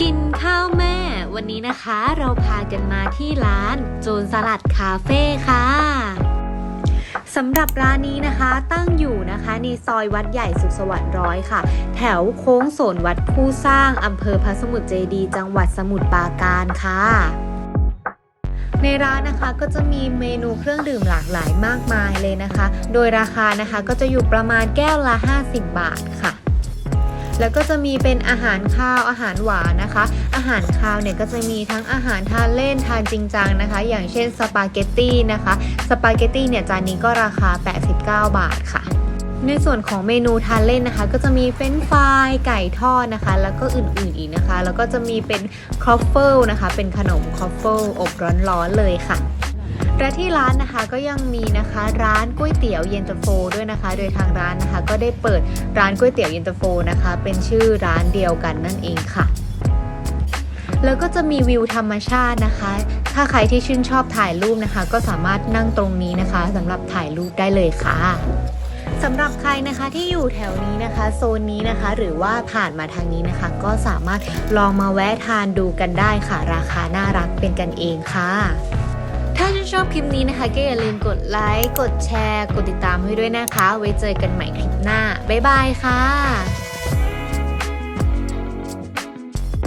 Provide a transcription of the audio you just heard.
กินข้าวแม่ วันนี้นะคะเราพากันมาที่ร้าน โจนสลัดคาเฟ่ค่ะสำหรับร้านนี้นะคะตั้งอยู่นะคะในซอยวัดใหญ่สุขสวัสดิ์ร้อยค่ะ แถวโค้งโสนวัดผู้สร้างอำเภอพระสมุทรเจดี จังหวัดสมุทรปราการค่ะ ในร้านนะคะก็จะมีเมนูเครื่องดื่มหลากหลายมากมายเลยนะคะ โดยราคานะคะก็จะอยู่ประมาณแก้วละ 50 บาทค่ะ แล้วก็จะมีเป็นอาหารข้าวอาหารหวานนะคะ อาหารข้าวเนี่ยก็จะมีทั้งอาหารทานเล่นทานจริงจังนะคะ อย่างเช่นสปาเกตตี้นะคะ สปาเกตตี้เนี่ยจานนี้ก็ราคา 89 บาทค่ะในส่วนของเมนูทานเล่นนะคะ ก็จะมีเฟรนฟรายไก่ทอดนะคะ แล้วก็อื่นๆอีกนะคะ แล้วก็จะมีเป็นครอฟเฟิลนะคะ เป็นขนมครอฟเฟิลอบร้อนๆเลยค่ะ และที่ร้านนะคะก็ยังมีนะคะร้านก๋วยเตี๋ยวเย็นตาโฟด้วยนะคะ โดยทางร้านนะคะก็ได้เปิดร้านก๋วยเตี๋ยวเย็นตาโฟนะคะ เป็นชื่อร้านเดียวกันนั่นเองค่ะแล้วก็จะมีวิวธรรมชาตินะคะ ถ้าใครที่ชื่นชอบถ่ายรูปนะคะ ก็สามารถนั่งตรงนี้นะคะสำหรับถ่ายรูปได้เลยค่ะสำหรับใครนะคะที่อยู่แถวนี้นะคะ โซนนี้นะคะ หรือว่าผ่านมาทางนี้นะคะ ก็สามารถลองมาแวะทานดูกันได้ค่ะ ราคาน่ารักเป็นกันเองค่ะ ชอบคลิปนี้นะคะ ก็อย่าลืมกดไลค์ กดแชร์ กดติดตามให้ด้วยนะคะ ไว้เจอกันใหม่คลิปหน้า บ๊ายบายค่ะ